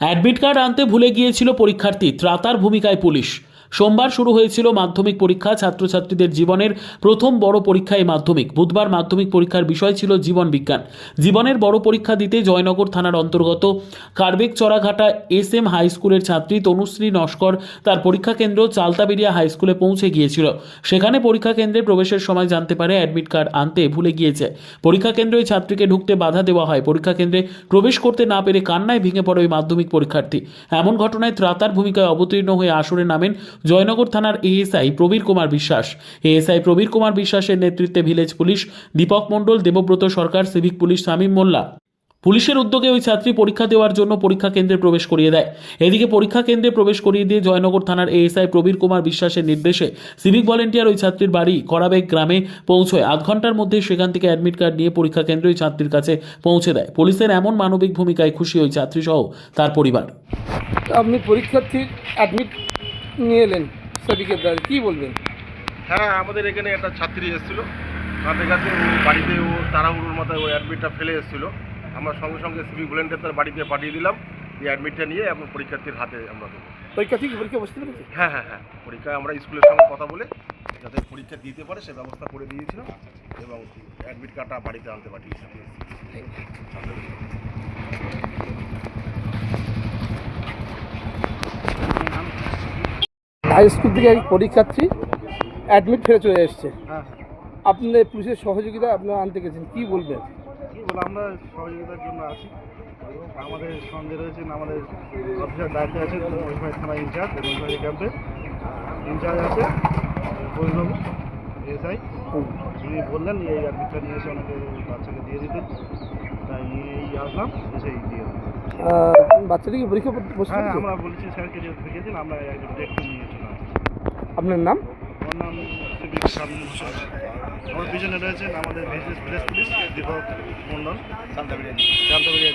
Admit card আনতে ভুলে গিয়েছিল পরীক্ষার্থী ত্রাতার ভূমিকায় পুলিশ। সোমবার শুরু হয়েছিল মাধ্যমিক পরীক্ষা। ছাত্রছাত্রীদের জীবনের প্রথম বড় পরীক্ষা এই মাধ্যমিক। বুধবার মাধ্যমিক পরীক্ষার বিষয় ছিল জীবন বিজ্ঞান। জীবনের বড় পরীক্ষা দিতে জয়নগর থানার অন্তর্গত কার্বেক চড়াঘাটা এস এম হাই স্কুলের ছাত্রী তনুশ্রী নস্কর তার পরীক্ষা কেন্দ্র চালতাবেরিয়া হাই স্কুলে পৌঁছে গিয়েছিল। সেখানে পরীক্ষা কেন্দ্রে প্রবেশের সময় জানতে পারে, অ্যাডমিট কার্ড আনতে ভুলে গিয়েছে। পরীক্ষা কেন্দ্রে ওই ছাত্রীকে ঢুকতে বাধা দেওয়া হয়। পরীক্ষা কেন্দ্রে প্রবেশ করতে না পেরে কান্নায় ভেঙে পড়ে ওই মাধ্যমিক পরীক্ষার্থী। এমন ঘটনায় ত্রাতার ভূমিকায় অবতীর্ণ হয়ে আসরে নামেন জয়নগর থানার এএসআই প্রবীর কুমার বিশ্বাস। এএসআই প্রবীর কুমার বিশ্বাসের নেতৃত্বে village police, Dipak Mondal, Debabrata Sarkar, civic police Shamim Molla. পুলিশের উদ্যোগে ওই ছাত্রী পরীক্ষা দেওয়ার জন্য পরীক্ষা কেন্দ্রে প্রবেশ করিয়ে দেয়। এদিকে পরীক্ষা কেন্দ্রে প্রবেশ করিয়ে দিয়ে জয়নগর থানার এএসআই প্রবীর কুমার বিশ্বাসের নির্দেশে সিভিক ভলেন্টিয়ার ওই ছাত্রীর বাড়ি করাবেগ গ্রামে পৌঁছয়। আধ ঘণ্টার মধ্যে সেখান থেকে অ্যাডমিট কার্ড নিয়ে পরীক্ষা কেন্দ্রে ওই ছাত্রীর কাছে পৌঁছে দেয়। পুলিশের এমন মানবিক ভূমিকায় খুশি ওই ছাত্রী সহ তার পরিবার। আপনি পরীক্ষার্থীর অ্যাডমিট নিয়ে এলেন সেদিকের দ্বারা কী বলবেন? হ্যাঁ আমাদের এখানে একটা ছাত্রী এসেছিল। কাঁদতে কাছে ও বাড়িতে ও তাড়াহুড়োর মাথায় ওই অ্যাডমিটটা ফেলে এসেছিল। আমরা সঙ্গে সঙ্গে সিভিক ভলেন্টিয়ার তার বাড়িতে পাঠিয়ে দিলাম। এই অ্যাডমিটটা নিয়ে এখন পরীক্ষার্থীর হাতে আমরা দেবো। পরীক্ষার্থী কি পরীক্ষা বসতে পেরেছে? হ্যাঁ হ্যাঁ হ্যাঁ। পরীক্ষায় আমরা স্কুলের সঙ্গে কথা বলে যাতে পরীক্ষা দিতে পারে সে ব্যবস্থা করে দিয়েছিলাম এবং অ্যাডমিট কার্ডটা বাড়িতে আনতে পাঠিয়েছিলাম হাই স্কুল থেকে এক পরীক্ষার্থী অ্যাডমিট ফেলে চলে এসছে। হ্যাঁ আপনার পুলিশের সহযোগিতা আপনারা আনতে গেছেন কী বলবেন? কী বলে আমরা সহযোগিতার জন্য আছি। আমাদের সঙ্গে রয়েছেন আমাদের অফিসার দায়িত্বে আছেন থানা ইনচার্জ ক্যাম্পে। ইনচার্জ আছে বৈধবাবু এসআই। উনি বললেন এই অ্যাডমিটটা নিয়ে এসে ওনাকে বাচ্চাকে দিয়ে দিতেন তাই এই আসলাম সেই দিয়ে বাচ্চাটি কি পরীক্ষা বসে হ্যাঁ আমরা বলেছি স্যারকে যে দেখেছেন আমরা একজন ডেটটা নিয়ে চলে আপনার নাম? আমার নাম সিভিক শামীম হোসেন। আমার পিছনে রয়েছেন আমাদের ভিলেজ পুলিশ দীপক মন্ডল। শান্তাবিরিয়া শান্তাবিরিয়া